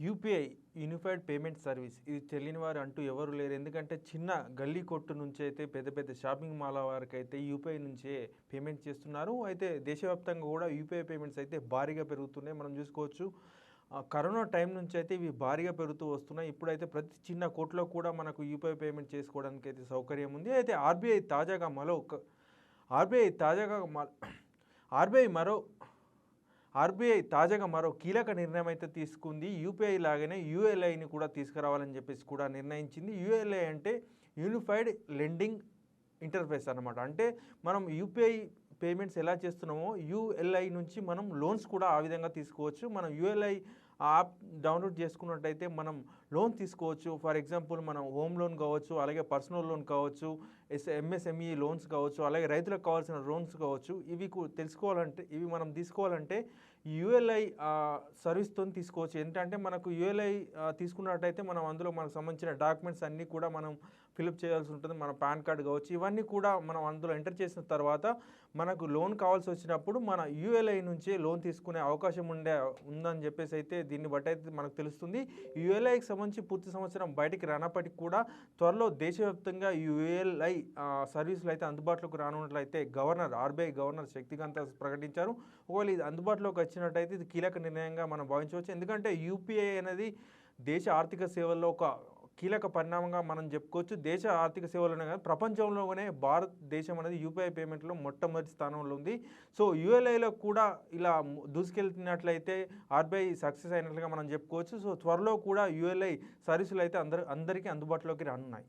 UPI unified payment service. ఇది తెలియని వారు అంటూ ఎవరు లేరు. ఎందుకంటే చిన్న గల్లీ కొట్టు నుంచి అయితే పెద్ద పెద్ద షాపింగ్ మాల్ వరకు అయితే యూపీఐ నుంచే పేమెంట్ చేస్తున్నారు. అయితే దేశవ్యాప్తంగా కూడా యూపీఐ పేమెంట్స్ అయితే భారీగా పెరుగుతున్నాయి. మనం చూసుకోవచ్చు కరోనా టైం నుంచి అయితే ఇవి భారీగా పెరుగుతూ వస్తున్నాయి. ఇప్పుడైతే ప్రతి చిన్న కోట్లో కూడా మనకు యూపీఐ పేమెంట్ చేసుకోవడానికి అయితే సౌకర్యం ఉంది. అయితే ఆర్బీఐ తాజాగా మరో ఆర్బీఐ తాజాగా మ- ఆర్బీఐ మరో ఆర్బీఐ తాజాగా మరో కీలక నిర్ణయం అయితే తీసుకుంది. యూపీఐ లాగానే యూఎల్ఐని కూడా తీసుకురావాలని చెప్పేసి కూడా నిర్ణయించింది. యూఎల్ఐ అంటే యూనిఫైడ్ లెండింగ్ ఇంటర్ఫేస్ అన్నమాట. అంటే మనం యూపీఐ పేమెంట్స్ ఎలా చేస్తున్నామో యూఎల్ఐ నుంచి మనం లోన్స్ కూడా ఆ విధంగా తీసుకోవచ్చు. మనం యూఎల్ఐ యాప్ డౌన్లోడ్ చేసుకున్నట్టయితే మనం లోన్ తీసుకోవచ్చు. ఫర్ ఎగ్జాంపుల్ మనం హోమ్ లోన్ కావచ్చు అలాగే పర్సనల్ లోన్ కావచ్చు ఎస్ ఎంఎస్ఎంఈ లోన్స్ కావచ్చు అలాగే రైతులకు కావాల్సిన లోన్స్ కావచ్చు. ఇవి తెలుసుకోవాలంటే ఇవి మనం తీసుకోవాలంటే యూఎల్ఐ సర్వీస్తో తీసుకోవచ్చు. ఏంటంటే మనకు యూఎల్ఐ తీసుకున్నట్టయితే మనం అందులో మనకు సంబంధించిన డాక్యుమెంట్స్ అన్నీ కూడా మనం ఫిలప్ చేయాల్సి ఉంటుంది. మన పాన్ కార్డ్ కావచ్చు ఇవన్నీ కూడా మనం అందులో ఎంటర్ చేసిన తర్వాత మనకు లోన్ కావాల్సి వచ్చినప్పుడు మన యూఎల్ఐ నుంచే లోన్ తీసుకునే అవకాశం ఉండే ఉందని చెప్పేసి అయితే దీన్ని బట్టి అయితే మనకు తెలుస్తుంది. యుఎల్ఐకి సంబంధించి పూర్తి సంవత్సరం బయటికి రానప్పటికీ కూడా త్వరలో దేశవ్యాప్తంగా యుఏఎల్ఐ సర్వీసులు అయితే అందుబాటులోకి రానున్నట్లయితే గవర్నర్ ఆర్బీఐ గవర్నర్ శక్తికాంత ప్రకటించారు. ఒకవేళ ఇది అందుబాటులోకి వచ్చినట్టయితే ఇది కీలక నిర్ణయంగా మనం భావించవచ్చు. ఎందుకంటే యూపీఐ అనేది దేశ ఆర్థిక సేవల్లో ఒక కీలక పరిణామంగా మనం చెప్పుకోవచ్చు. దేశ ఆర్థిక సేవలోనే కాదు ప్రపంచంలోనే భారతదేశం అనేది యూపీఐ పేమెంట్లో మొట్టమొదటి స్థానంలో ఉంది. సో యూఎల్ఐలో కూడా ఇలా దూసుకెళ్తున్నట్లయితే ఆర్బీఐ సక్సెస్ అయినట్లుగా మనం చెప్పుకోవచ్చు. సో త్వరలో కూడా యూఎల్ఐ సర్వీసులు అయితే అందరు అందరికీ అందుబాటులోకి రానున్నాయి.